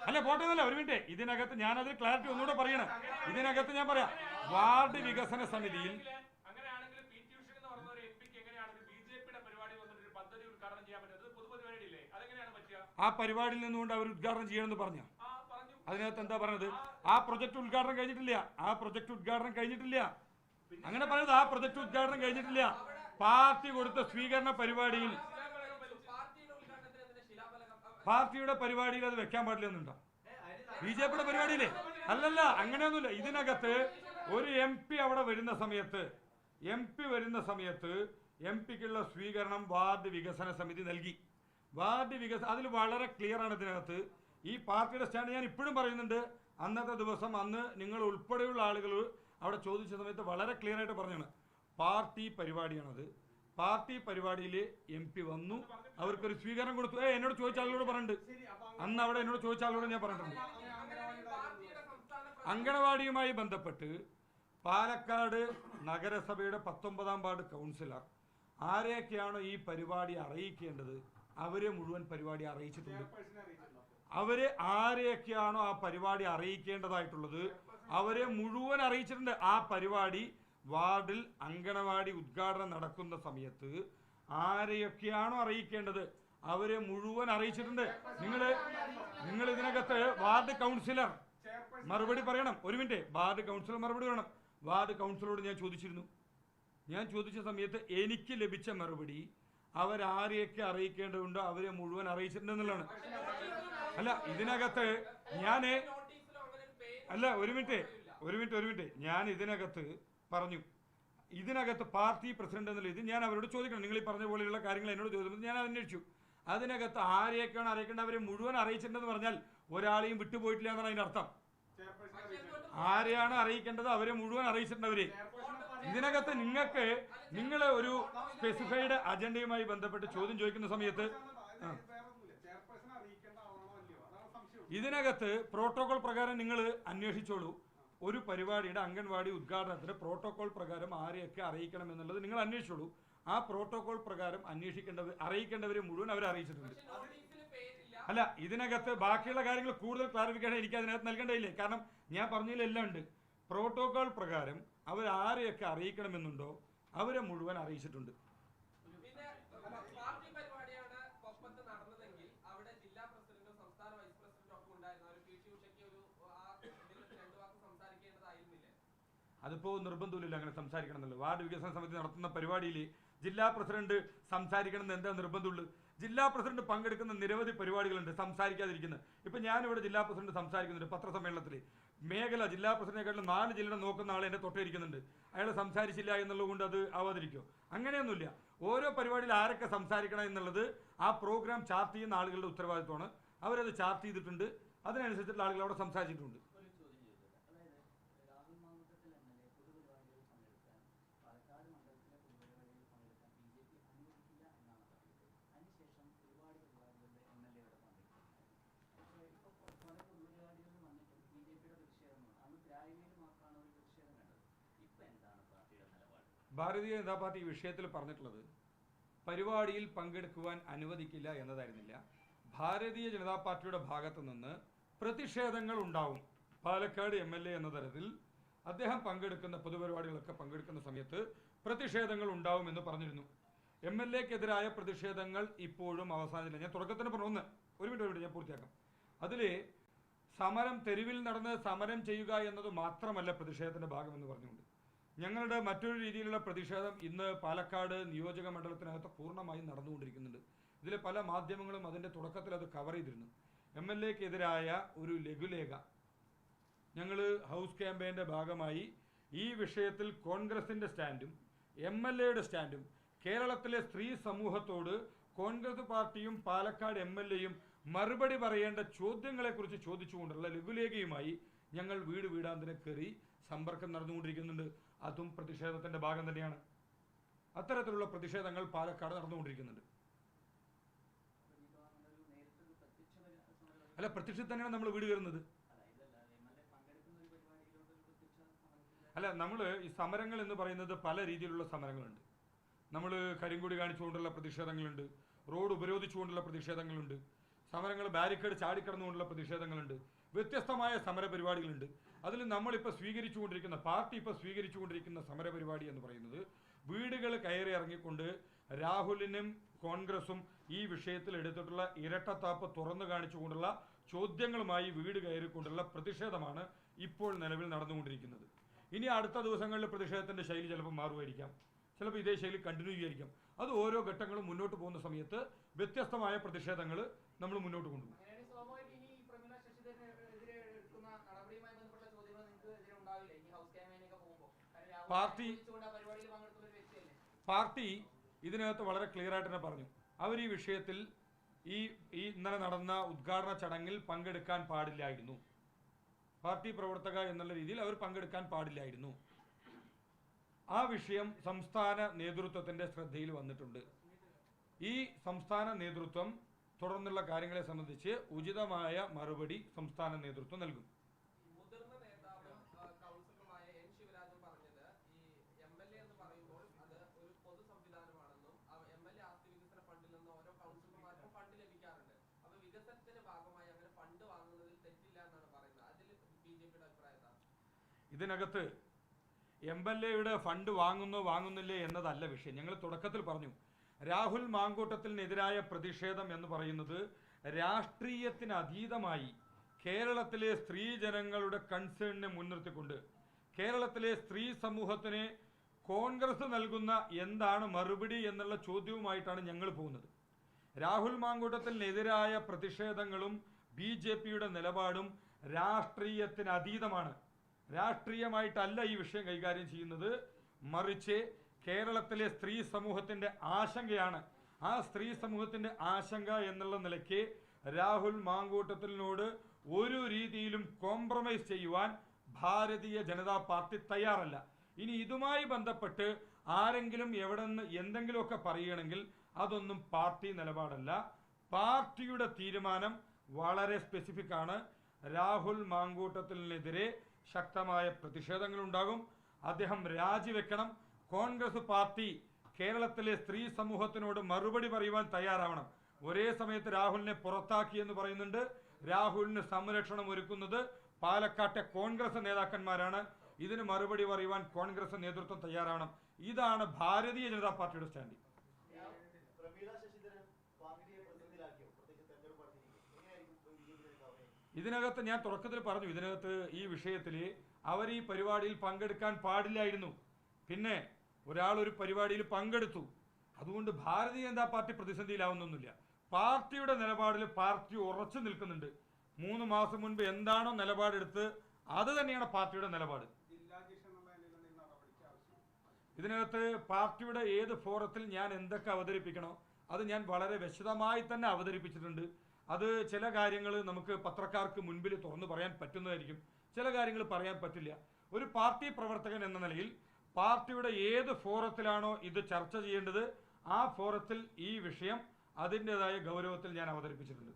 അല്ല പോട്ടെ എന്നല്ല ഒരു മിനിറ്റ്. ഇതിനകത്ത് ഞാൻ അതിന് ക്ലാരിറ്റി ഒന്നുകൂടെ പറയണം. ഇതിനകത്ത് ഞാൻ പറയാം. വാർഡ് വികസന സമിതിയിൽ ആ പരിപാടിയിൽ നിന്നുകൊണ്ട് അവർ ഉദ്ഘാടനം ചെയ്യണമെന്ന് പറഞ്ഞു. അതിനകത്ത് എന്താ പറഞ്ഞത് ആ പ്രൊജക്ട് ഉദ്ഘാടനം കഴിഞ്ഞിട്ടില്ല. ആ പ്രൊജക്ട് ഉദ്ഘാടനം കഴിഞ്ഞിട്ടില്ല. അങ്ങനെ പറഞ്ഞത് ആ പ്രൊജക്ട് ഉദ്ഘാടനം കഴിഞ്ഞിട്ടില്ല. പാർട്ടി കൊടുത്ത സ്വീകരണ പരിപാടിയിൽ പാർട്ടിയുടെ ഉദ്ഘാടനത്തിന് എന്തിനാ ശിലാഫലകം അ- പാർട്ടിയുടെ പരിപാടിയിൽ അത് വെക്കാൻ പാടില്ലെന്നുണ്ടോ? ബി ജെ പിയുടെ പരിപാടിയില്ലേ? അല്ലല്ല അങ്ങനെയൊന്നുമില്ല. ഇതിനകത്ത് ഒരു എം പി അവിടെ വരുന്ന സമയത്ത് എം പി വരുന്ന സമയത്ത് എം പിക്കുള്ള സ്വീകരണം വാർഡ് വികസന സമിതി നൽകി. വാർഡ് വികസന അതിൽ വളരെ ക്ലിയറാണ് ഇതിനകത്ത്. ഈ പാർട്ടിയുടെ സ്റ്റാൻഡ് ഞാൻ ഇപ്പോഴും പറയുന്നുണ്ട്. അന്നത്തെ ദിവസം അന്ന് നിങ്ങൾ ഉൾപ്പെടെയുള്ള ആളുകൾ അവിടെ ചോദിച്ച സമയത്ത് വളരെ ക്ലിയറായിട്ട് പറഞ്ഞാണ്. പാർട്ടി പരിപാടിയാണത്. പാർട്ടി പരിപാടിയിൽ എം പി വന്നു. അവർക്കൊരു സ്വീകരണം കൊടുത്തു. ഏ എന്നോട് ചോദിച്ച ആളുകളോട് പറഞ്ഞിട്ടുണ്ട്. അന്ന് അവിടെ എന്നോട് ചോദിച്ച ആളുകളോട് ഞാൻ പറഞ്ഞിട്ടുണ്ട്. അങ്കണവാടിയുമായി ബന്ധപ്പെട്ട് പാലക്കാട് നഗരസഭയുടെ പത്തൊമ്പതാം വാർഡ് കൗൺസിലർ ആരെയൊക്കെയാണ് ഈ പരിപാടി അറിയിക്കേണ്ടത്? അവരെ മുഴുവൻ പരിപാടി അറിയിച്ചിട്ടുണ്ട്. അവരെ ആരെയൊക്കെയാണോ ആ പരിപാടി അറിയിക്കേണ്ടതായിട്ടുള്ളത്? അവരെ മുഴുവൻ അറിയിച്ചിട്ടുണ്ട് ആ പരിപാടി വാർഡിൽ അങ്കണവാടി ഉദ്ഘാടനം നടക്കുന്ന സമയത്ത് ആരെയൊക്കെയാണോ അറിയിക്കേണ്ടത്? അവരെ മുഴുവൻ അറിയിച്ചിട്ടുണ്ട്. നിങ്ങൾ നിങ്ങൾ ഇതിനകത്ത് വാർഡ് കൗൺസിലർ. മറുപടി പറയണം. ഒരു മിനിറ്റ്. വാർഡ് കൗൺസിലർ മറുപടി വേണം വാർഡ് കൗൺസിലറോട് ഞാൻ ചോദിച്ചിരുന്നു. ഞാൻ ചോദിച്ച സമയത്ത് എനിക്ക് ലഭിച്ച മറുപടി അവരാരെയൊക്കെ അറിയിക്കേണ്ടതുണ്ടോ അവരെ മുഴുവൻ അറിയിച്ചിട്ടുണ്ടെന്നുള്ളതാണ്. അല്ല ഇതിനകത്ത് ഞാൻ അല്ല ഒരു മിനിറ്റ്. ഒരു മിനിറ്റ് ഒരു മിനിറ്റ്. ഞാൻ ഇതിനകത്ത് പറഞ്ഞു. ഇതിനകത്ത് പാർട്ടി പ്രസിഡന്റ് എന്നുള്ള ഇത് ഞാൻ അവരോട് ചോദിക്കണം. നിങ്ങൾ ഈ പറഞ്ഞ പോലെയുള്ള കാര്യങ്ങൾ എന്നോട് ചോദിച്ചപ്പോൾ ഞാൻ അന്വേഷിച്ചു. അതിനകത്ത് ആരെയൊക്കെയാണ് അറിയിക്കേണ്ടത്? അവരെ മുഴുവൻ അറിയിച്ചിട്ടുണ്ടെന്ന് പറഞ്ഞാൽ ഒരാളെയും വിട്ടുപോയിട്ടില്ല എന്നാണ് അതിന്റെ അർത്ഥം. ആരെയാണ് അറിയിക്കേണ്ടത്? അവരെ മുഴുവൻ അറിയിച്ചിട്ടുണ്ട് ഇതിനകത്ത് നിങ്ങൾക്ക് നിങ്ങൾ ഒരു സ്പെസിഫൈഡ് അജണ്ടയുമായി ബന്ധപ്പെട്ട് ചോദ്യം ചോദിക്കുന്ന സമയത്ത്. ഇതിനകത്ത് പ്രോട്ടോകോൾ പ്രകാരം നിങ്ങൾ അന്വേഷിച്ചോളൂ. ഒരു പരിപാടിയുടെ അംഗൻവാടി ഉദ്ഘാടനത്തിന് പ്രോട്ടോകോൾ പ്രകാരം ആരെയൊക്കെ അറിയിക്കണം എന്നുള്ളത് നിങ്ങൾ അന്വേഷിച്ചോളൂ. ആ പ്രോട്ടോകോൾ പ്രകാരം അന്വേഷിക്കേണ്ടവർ അറിയിക്കേണ്ടവരെ മുഴുവൻ അവരെ അറിയിച്ചിട്ടുണ്ട്. അല്ല ഇതിനകത്ത് ബാക്കിയുള്ള കാര്യങ്ങൾ കൂടുതൽ ക്ലാരിഫിക്കേഷൻ എനിക്ക് അതിനകത്ത് നൽകേണ്ടതില്ലേ? കാരണം ഞാൻ പറഞ്ഞതിലെല്ലാം ഉണ്ട്. പ്രോട്ടോകോൾ പ്രകാരം അവർ ആരെയൊക്കെ അറിയിക്കണമെന്നുണ്ടോ അവരെ മുഴുവൻ അറിയിച്ചിട്ടുണ്ട് പിന്നെ പാർട്ടി പരിപാടിയാണ് കൊപ്പത്ത് നടന്നതെങ്കിൽ അവിടെ ജില്ലാ പ്രസിഡന്റും സംസ്ഥാന വൈസ് പ്രസിഡന്റും ഒക്കെ ഉണ്ടായിരുന്നു അവർ പി ടി ഉഷയ്ക്ക് ഒരു ആ ഇതിൽ രണ്ടു വാക്ക് സംസാരിക്കേണ്ടതായിരുന്നില്ലേ അതിപ്പോൾ നിർബന്ധമില്ല അങ്ങനെ സംസാരിക്കണം എന്നുള്ളത് വാർഡ് വികസന സമിതി നടത്തുന്ന പരിപാടിയിൽ ജില്ലാ പ്രസിഡന്റ് സംസാരിക്കണം എന്ന് എന്താ നിർബന്ധമുള്ളൂ? ജില്ലാ പ്രസിഡന്റ് പങ്കെടുക്കുന്ന നിരവധി പരിപാടികളുണ്ട് സംസാരിക്കാതിരിക്കുന്നത് ഇപ്പം ഞാനിവിടെ ജില്ലാ പ്രസിഡന്റ് സംസാരിക്കുന്നുണ്ട് പത്രസമ്മേളനത്തിൽ മേഖല ജില്ലാ പ്രസിഡന്റിനെക്കാളും നാല് ജില്ലയുടെ നോക്കുന്ന ആൾ എന്നെ തൊട്ടേരിക്കുന്നുണ്ട്. അയാൾ സംസാരിച്ചില്ല എന്നുള്ളത് കൊണ്ട് അത് ആവാതിരിക്കുമോ അങ്ങനെയൊന്നുമില്ല. ഓരോ പരിപാടിയിൽ ആരൊക്കെ സംസാരിക്കണം എന്നുള്ളത് ആ പ്രോഗ്രാം ചാർട്ട് ചെയ്യുന്ന ആളുകളുടെ ഉത്തരവാദിത്വമാണ്. അവരത് ചാർട്ട് ചെയ്തിട്ടുണ്ട്. അതിനനുസരിച്ചിട്ടുള്ള ആളുകൾ അവിടെ സംസാരിച്ചിട്ടുണ്ട് ഒരു ചോദ്യം ചോദിച്ചത് അതായത് Rahul Mamkootathil M L A പൊതുപരിപാടികളിൽ പങ്കെടുക്കാൻ പാലക്കാട് മണ്ഡലത്തിലെ പൊതുപരിപാടികളിൽ പങ്കെടുക്കാൻ ബി ജെ പി അനുവദിക്കില്ല എന്നാണ് പറഞ്ഞത് അതിനുശേഷം ഒരുപാട് പരിപാടികളിൽ എം എൽ എ അവിടെ പങ്കെടുക്കുന്നുണ്ടായിരുന്നു പക്ഷേ ഇപ്പോൾ പല പൊതുപരിപാടികളിൽ വന്നിട്ടും ബി ജെ പിയുടെ പ്രതിഷേധമാണ് അന്ന് ദ്രാവിഡയിൽ മാത്രമാണ് ഒരു പ്രതിഷേധം കണ്ടത് ഇപ്പം എന്താണ് പാർട്ടിയുടെ നിലപാട് ഭാരതീയ ജനതാ പാർട്ടി വിഷയത്തിൽ പറഞ്ഞിട്ടുള്ളത് പരിപാടിയിൽ പങ്കെടുക്കുവാൻ അനുവദിക്കില്ല എന്നതായിരുന്നില്ല. ഭാരതീയ ജനതാ പാർട്ടിയുടെ ഭാഗത്തു നിന്ന് പ്രതിഷേധങ്ങൾ ഉണ്ടാവും. പാലക്കാട് എം എൽ എ എന്ന തരത്തിൽ അദ്ദേഹം പങ്കെടുക്കുന്ന പൊതുപരിപാടികളൊക്കെ പങ്കെടുക്കുന്ന സമയത്ത് പ്രതിഷേധങ്ങൾ ഉണ്ടാവുമെന്ന് പറഞ്ഞിരുന്നു. എം എൽ എക്കെതിരായ പ്രതിഷേധങ്ങൾ ഇപ്പോഴും അവസാനിച്ചില്ല ഞാൻ തുടക്കത്തിന് പറഞ്ഞു. ഒന്ന് ഒരു മിനിറ്റ് ഒരു മിനിറ്റ് ഞാൻ പൂർത്തിയാക്കാം. അതിൽ സമരം തെരുവിൽ നടന്ന് സമരം ചെയ്യുക എന്നത് മാത്രമല്ല പ്രതിഷേധത്തിന്റെ ഭാഗമെന്ന് പറഞ്ഞുകൊണ്ട്. ഞങ്ങളുടെ മറ്റൊരു രീതിയിലുള്ള പ്രതിഷേധം ഇന്ന് പാലക്കാട് നിയോജക മണ്ഡലത്തിനകത്ത് പൂർണമായും നടന്നുകൊണ്ടിരിക്കുന്നുണ്ട്. ഇതിലെ പല മാധ്യമങ്ങളും അതിന്റെ തുടക്കത്തിൽ അത് കവർ ചെയ്തിരുന്നു. എം എൽ എക്കെതിരായ ഒരു ലഘുലേഖ ഞങ്ങൾ ഹൗസ് ക്യാമ്പയിന്റെ ഭാഗമായി ഈ വിഷയത്തിൽ കോൺഗ്രസിന്റെ സ്റ്റാൻഡും എം എൽ എയുടെ സ്റ്റാൻഡും കേരളത്തിലെ സ്ത്രീ സമൂഹത്തോട് കോൺഗ്രസ് പാർട്ടിയും പാലക്കാട് എം എൽ എയും മറുപടി പറയേണ്ട ചോദ്യങ്ങളെക്കുറിച്ച് ചോദിച്ചുകൊണ്ടുള്ള ലഘുലേഖയുമായി ഞങ്ങൾ വീട് വീടാന്തരം കയറി സമ്പർക്കം നടന്നുകൊണ്ടിരിക്കുന്നുണ്ട്. അതും പ്രതിഷേധത്തിന്റെ ഭാഗം തന്നെയാണ്. അത്തരത്തിലുള്ള പ്രതിഷേധങ്ങൾ പാലക്കാട് നടന്നുകൊണ്ടിരിക്കുന്നുണ്ട്. അല്ല പ്രത്യക്ഷത്തിൽ തന്നെയാണ് നമ്മൾ വീട് കയറുന്നത്. അല്ല നമ്മൾ ഈ സമരങ്ങൾ എന്ന് പറയുന്നത് പല രീതിയിലുള്ള സമരങ്ങളുണ്ട്. നമ്മൾ കരിങ്കൊടി കാണിച്ചുകൊണ്ടുള്ള പ്രതിഷേധങ്ങളുണ്ട്. റോഡ് ഉപരോധിച്ചുകൊണ്ടുള്ള പ്രതിഷേധങ്ങളുണ്ട്. സമരങ്ങൾ ബാരിക്കേഡ് ചാടിക്കടന്നുകൊണ്ടുള്ള പ്രതിഷേധങ്ങളുണ്ട്. വ്യത്യസ്തമായ സമര പരിപാടികളുണ്ട് അതിൽ നമ്മളിപ്പോൾ സ്വീകരിച്ചുകൊണ്ടിരിക്കുന്ന പാർട്ടി ഇപ്പോൾ സ്വീകരിച്ചുകൊണ്ടിരിക്കുന്ന സമരപരിപാടി എന്ന് പറയുന്നത് വീടുകൾ കയറി ഇറങ്ങിക്കൊണ്ട് രാഹുലിനും കോൺഗ്രസും ഈ വിഷയത്തിൽ എടുത്തിട്ടുള്ള ഇരട്ടത്താപ്പ് തുറന്നു കാണിച്ചുകൊണ്ടുള്ള ചോദ്യങ്ങളുമായി വീട് കയറിക്കൊണ്ടുള്ള പ്രതിഷേധമാണ് ഇപ്പോൾ നിലവിൽ നടന്നുകൊണ്ടിരിക്കുന്നത്. ഇനി അടുത്ത ദിവസങ്ങളിൽ പ്രതിഷേധത്തിന്റെ ശൈലി ചിലപ്പോൾ മാറുമായിരിക്കാം. ചിലപ്പോൾ ഇതേ ശൈലി കണ്ടിന്യൂ ചെയ്യായിരിക്കാം. അത് ഓരോ ഘട്ടങ്ങളും മുന്നോട്ട് പോകുന്ന സമയത്ത് വ്യത്യസ്തമായ പ്രതിഷേധങ്ങൾ നമ്മൾ മുന്നോട്ട് കൊണ്ടുപോകും അങ്ങനെയാണെങ്കിൽ സ്വാഭാവികമായിട്ട് ഇനി ഈ പ്രമീള ശശിധരനെതിരെ എടുക്കുന്ന നടപടിയുമായി ബന്ധപ്പെട്ട ചോദ്യങ്ങൾ നിങ്ങൾക്ക് എതിരെ ഉണ്ടാവില്ല ഈ ഹൗസ് ക്യാമ്പയിനൊക്കെ പോകുമ്പോൾ കാരണം രാഹുൽ പാർട്ടി- പാർട്ടി ഇതിനകത്ത് വളരെ ക്ലിയർ ആയിട്ട് തന്നെ പറഞ്ഞു. അവർ ഈ വിഷയത്തിൽ ഈ ഈ ഇന്നലെ നടന്ന ഉദ്ഘാടന ചടങ്ങിൽ പങ്കെടുക്കാൻ പാടില്ലായിരുന്നു. പാർട്ടി പ്രവർത്തക എന്നുള്ള രീതിയിൽ അവർ പങ്കെടുക്കാൻ പാടില്ലായിരുന്നു. ആ വിഷയം സംസ്ഥാന നേതൃത്വത്തിന്റെ ശ്രദ്ധയിൽ വന്നിട്ടുണ്ട്. ഈ സംസ്ഥാന നേതൃത്വം തുടർന്നുള്ള കാര്യങ്ങളെ സംബന്ധിച്ച് ഉചിതമായ മറുപടി സംസ്ഥാന നേതൃത്വം നൽകും മുതിർന്ന നേതാവും ആ, കൗൺസിലറുമായ എൻ ശിവരാജൻ പറഞ്ഞത് ഈ എം എൽ എ എന്ന് പറയുമ്പോൾ അത് ഒരു പൊതു സംവിധാനമാണെന്നും എം എൽ എ ആസ്തി വികസന ഫണ്ടിൽ നിന്ന് ഓരോ കൗൺസിലർമാർക്കും ഫണ്ട് ലഭിക്കാറുണ്ട് അപ്പൊ വികസനത്തിന്റെ ഭാഗമായി അങ്ങനെ ഫണ്ട് വാങ്ങുന്നതിൽ തെറ്റില്ല എന്നാണ് പറയുന്നത് അതിൽ ബി ജെ പിയുടെ അഭിപ്രായം എന്താണ് ഇതിനകത്ത് എം എൽ എയുടെ ഫണ്ട് വാങ്ങുന്നോ വാങ്ങുന്നില്ലേ എന്നതല്ല വിഷയം. ഞങ്ങൾ തുടക്കത്തിൽ പറഞ്ഞു രാഹുൽ മാങ്കൂട്ടത്തിനെതിരായ പ്രതിഷേധം എന്ന് പറയുന്നത് രാഷ്ട്രീയത്തിന് അതീതമായി കേരളത്തിലെ സ്ത്രീ ജനങ്ങളുടെ കൺസേണിനെ മുൻനിർത്തിക്കൊണ്ട് കേരളത്തിലെ സ്ത്രീ സമൂഹത്തിന് കോൺഗ്രസ് നൽകുന്ന എന്താണ് മറുപടി എന്നുള്ള ചോദ്യവുമായിട്ടാണ് ഞങ്ങൾ പോകുന്നത്. രാഹുൽ മാങ്കൂട്ടത്തിനെതിരായ പ്രതിഷേധങ്ങളും ബി ജെ പിയുടെ നിലപാടും രാഷ്ട്രീയത്തിന് അതീതമാണ്. രാഷ്ട്രീയമായിട്ടല്ല ഈ വിഷയം കൈകാര്യം ചെയ്യുന്നത്. മറിച്ച് കേരളത്തിലെ സ്ത്രീ സമൂഹത്തിന്റെ ആശങ്കയാണ്. ആ സ്ത്രീ സമൂഹത്തിന്റെ ആശങ്ക എന്നുള്ള നിലയ്ക്ക് രാഹുൽ മാങ്കൂട്ടത്തിനോട് ഒരു രീതിയിലും കോംപ്രമൈസ് ചെയ്യുവാൻ ഭാരതീയ ജനതാ പാർട്ടി തയ്യാറല്ല. ഇനി ഇതുമായി ബന്ധപ്പെട്ട് ആരെങ്കിലും എവിടെ നിന്ന് എന്തെങ്കിലുമൊക്കെ പറയുകയാണെങ്കിൽ അതൊന്നും പാർട്ടി നിലപാടല്ല. പാർട്ടിയുടെ തീരുമാനം വളരെ സ്പെസിഫിക് ആണ്. രാഹുൽ മാങ്കൂട്ടത്തിനെതിരെ ശക്തമായ പ്രതിഷേധങ്ങൾ ഉണ്ടാകും അദ്ദേഹം രാജിവെക്കണം. കോൺഗ്രസ് പാർട്ടി കേരളത്തിലെ സ്ത്രീ സമൂഹത്തിനോട് മറുപടി പറയുവാൻ തയ്യാറാവണം. ഒരേ സമയത്ത് രാഹുലിനെ പുറത്താക്കി എന്ന് പറയുന്നുണ്ട്. രാഹുലിന് സംരക്ഷണം ഒരുക്കുന്നത് പാലക്കാട്ടെ കോൺഗ്രസ് നേതാക്കന്മാരാണ്. ഇതിന് മറുപടി പറയുവാൻ കോൺഗ്രസ് നേതൃത്വം തയ്യാറാവണം. ഇതാണ് ഭാരതീയ ജനതാ പാർട്ടിയുടെ സ്റ്റാൻഡ് ഇതിനകത്ത് ഞാൻ തുടക്കത്തിൽ പറഞ്ഞു ഇതിനകത്ത് ഈ വിഷയത്തിൽ അവർ ഈ പരിപാടിയിൽ പങ്കെടുക്കാൻ പാടില്ലായിരുന്നു. പിന്നെ ഒരാൾ ഒരു പരിപാടിയിൽ പങ്കെടുത്തു. അതുകൊണ്ട് ഭാരതീയ ജനതാ പാർട്ടി പ്രതിസന്ധിയിലാവുന്നൊന്നുമില്ല. പാർട്ടിയുടെ നിലപാടിൽ പാർട്ടി ഉറച്ചു നിൽക്കുന്നുണ്ട്. മൂന്ന് മാസം മുൻപ് എന്താണോ നിലപാടെടുത്ത് അത് തന്നെയാണ് പാർട്ടിയുടെ നിലപാട്. ഇതിനകത്ത് പാർട്ടിയുടെ ഏത് ഫോറത്തിൽ ഞാൻ എന്തൊക്കെ അവതരിപ്പിക്കണോ അത് ഞാൻ വളരെ വിശദമായി തന്നെ അവതരിപ്പിച്ചിട്ടുണ്ട്. അത് ചില കാര്യങ്ങൾ നമുക്ക് പത്രക്കാർക്ക് മുൻപിൽ തുറന്നു പറയാൻ പറ്റുന്നതായിരിക്കും. ചില കാര്യങ്ങൾ പറയാൻ പറ്റില്ല. ഒരു പാർട്ടി പ്രവർത്തകൻ എന്ന നിലയിൽ പാർട്ടിയുടെ ഏത് ഫോറത്തിലാണോ ഇത് ചർച്ച ചെയ്യേണ്ടത് ആ ഫോറത്തിൽ ഈ വിഷയം അതിന്റെതായ ഗൗരവത്തിൽ ഞാൻ അവതരിപ്പിച്ചിട്ടുണ്ട്.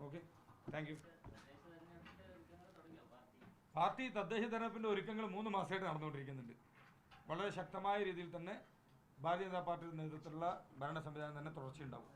ഓക്കെ. Thank you. പാർട്ടി തദ്ദേശ തെരഞ്ഞെടുപ്പിന്റെ ഒരുക്കങ്ങൾ മൂന്ന് മാസമായിട്ട് നടന്നുകൊണ്ടിരിക്കുന്നുണ്ട്. വളരെ ശക്തമായ രീതിയിൽ തന്നെ ഭാരതീയ ജനതാ പാർട്ടിയുടെ നേതൃത്വത്തിലുള്ള ഭരണ സംവിധാനം തന്നെ തുടർച്ചയുണ്ടാവും.